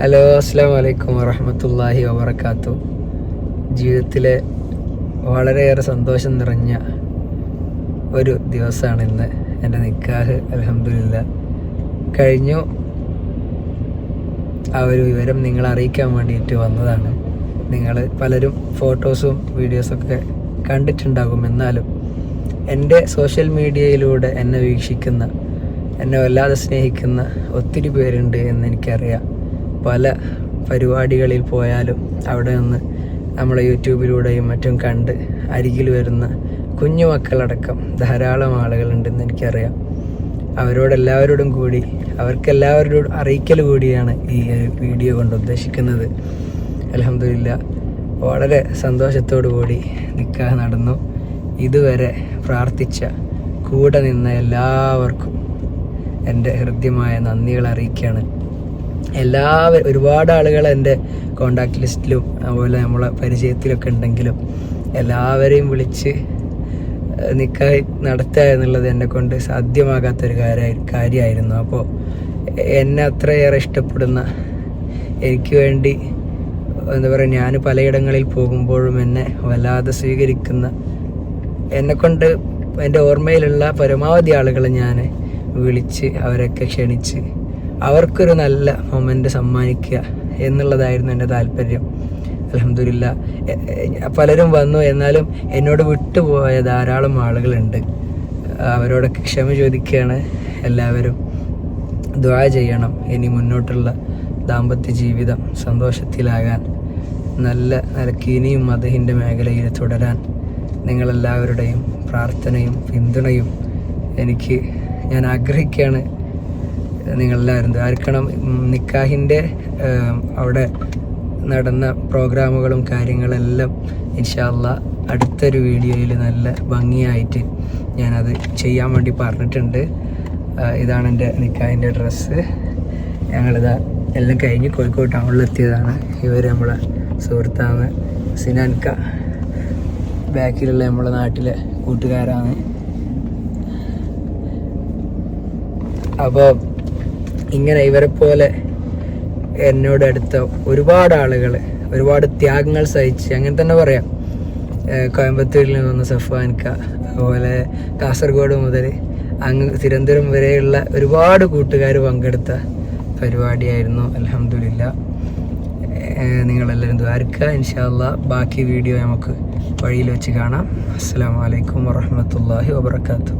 Hello അസ്സാം വലൈക്കും വറഹമത്തല്ലാഹി വബർക്കാത്തു ജീവിതത്തിലെ വളരെയേറെ സന്തോഷം നിറഞ്ഞ ഒരു ദിവസമാണ് ഇന്ന്. എന്റെ നിക്കാഹ് അലഹമില്ല കഴിഞ്ഞു. ആ ഒരു വിവരം നിങ്ങളെ അറിയിക്കാൻ വേണ്ടിയിട്ട് വന്നതാണ്. നിങ്ങൾ പലരും ഫോട്ടോസും വീഡിയോസൊക്കെ കണ്ടിട്ടുണ്ടാകും. എന്നാലും എന്റെ സോഷ്യൽ മീഡിയയിലൂടെ എന്നെ വീക്ഷിക്കുന്ന എന്നെ വല്ലാതെ സ്നേഹിക്കുന്ന ഒത്തിരി പേരുണ്ട് എന്ന് എനിക്കറിയാം. പല പരിപാടികളിൽ പോയാലും അവിടെ നിന്ന് നമ്മളെ യൂട്യൂബിലൂടെയും മറ്റും കണ്ട് അരികിൽ വരുന്ന കുഞ്ഞു മക്കളടക്കം ധാരാളം ആളുകളുണ്ടെന്ന് എനിക്കറിയാം. അവരോടെല്ലാവരോടും കൂടി അവർക്കെല്ലാവരോടും അറിയിക്കൽ കൂടിയാണ് ഈ വീഡിയോ കൊണ്ട് ഉദ്ദേശിക്കുന്നത്. അലഹമില്ല വളരെ സന്തോഷത്തോടു കൂടി നിൽക്കാൻ നടന്നു. ഇതുവരെ പ്രാർത്ഥിച്ച കൂടെ നിന്ന എല്ലാവർക്കും എന്റെ ഹൃദ്യമായ നന്ദികൾ അറിയിക്കുകയാണ് എല്ലാവരും ഒരുപാട് ആളുകൾ എന്റെ കോണ്ടാക്ട് ലിസ്റ്റിലും അതുപോലെ നമ്മളെ പരിചയത്തിലൊക്കെ ഉണ്ടെങ്കിലും എല്ലാവരെയും വിളിച്ച് നിക്കായി നടത്തുക എന്നുള്ളത് എന്നെ കൊണ്ട് സാധ്യമാകാത്തൊരു കാര്യ കാര്യമായിരുന്നു അപ്പോൾ എന്നെ അത്രയേറെ ഇഷ്ടപ്പെടുന്ന എനിക്ക് വേണ്ടി എന്താ പറയുക ഞാൻ പലയിടങ്ങളിൽ പോകുമ്പോഴും എന്നെ വല്ലാതെ സ്വീകരിക്കുന്ന എന്നെക്കൊണ്ട് എന്റെ ഓർമ്മയിലുള്ള പരമാവധി ആളുകളെ ഞാൻ വിളിച്ച് അവരൊക്കെ ക്ഷണിച്ച് അവർക്കൊരു നല്ല മൊമെന്റ് സമ്മാനിക്കുക എന്നുള്ളതായിരുന്നു എന്റെ താല്പര്യം. അലഹമില്ല പലരും വന്നു. എന്നാലും എന്നോട് വിട്ടുപോയ ധാരാളം ആളുകളുണ്ട്. അവരോടൊക്കെ ക്ഷമ ചോദിക്കുകയാണ് എല്ലാവരും. ദ്വാ ചെയ്യണം. ഇനി മുന്നോട്ടുള്ള ദാമ്പത്യ ജീവിതം സന്തോഷത്തിലാകാൻ നല്ല നിലയ്ക്ക് ഇനിയും മതഹിന്റെ മേഖലയിൽ തുടരാൻ നിങ്ങളെല്ലാവരുടെയും പ്രാർത്ഥനയും പിന്തുണയും എനിക്ക് ഞാൻ ആഗ്രഹിക്കുകയാണ്. നിങ്ങളെല്ലാവരും ആർക്കണം. നിക്കാഹിന്റെ അവിടെ നടന്ന പ്രോഗ്രാമുകളും കാര്യങ്ങളെല്ലാം ഇൻഷാല്ല അടുത്തൊരു വീഡിയോയിൽ നല്ല ഭംഗിയായിട്ട് ഞാനത് ചെയ്യാൻ വേണ്ടി പറഞ്ഞിട്ടുണ്ട്. ഇതാണ് എന്റെ നിക്കാഹിന്റെ ഡ്രസ്സ്. ഞങ്ങളിതാ എല്ലാം കഴിഞ്ഞ് കോഴിക്കോട് ടൗണിലെത്തിയതാണ് ഇവർ നമ്മളെ സുഹൃത്താണ് സിനാൻക ബാക്കിലുള്ള നമ്മളെ നാട്ടിലെ കൂട്ടുകാരാണ്. അപ്പോൾ ഇങ്ങനെ ഇവരെ പോലെ എന്നോട് അടുത്ത ഒരുപാട് ആളുകൾ ഒരുപാട് ത്യാഗങ്ങൾ സഹിച്ച് അങ്ങനെ തന്നെ പറയാം. കോയമ്പത്തൂരിൽ നിന്ന് വന്ന സഫാൻക അതുപോലെ കാസർഗോഡ് മുതൽ അങ്ങ് തിരുവനന്തപുരം വരെയുള്ള ഒരുപാട് കൂട്ടുകാർ പങ്കെടുത്ത പരിപാടിയായിരുന്നു അലഹമില്ല നിങ്ങളെല്ലാവരും ദ്വാരക്ക ഇൻഷാല്ല ബാക്കി വീഡിയോ നമുക്ക് വഴിയിൽ വെച്ച് കാണാം. അസ്സാം വലൈക്കും വാഹമത്തല്ലാഹി വാബർക്കാത്തു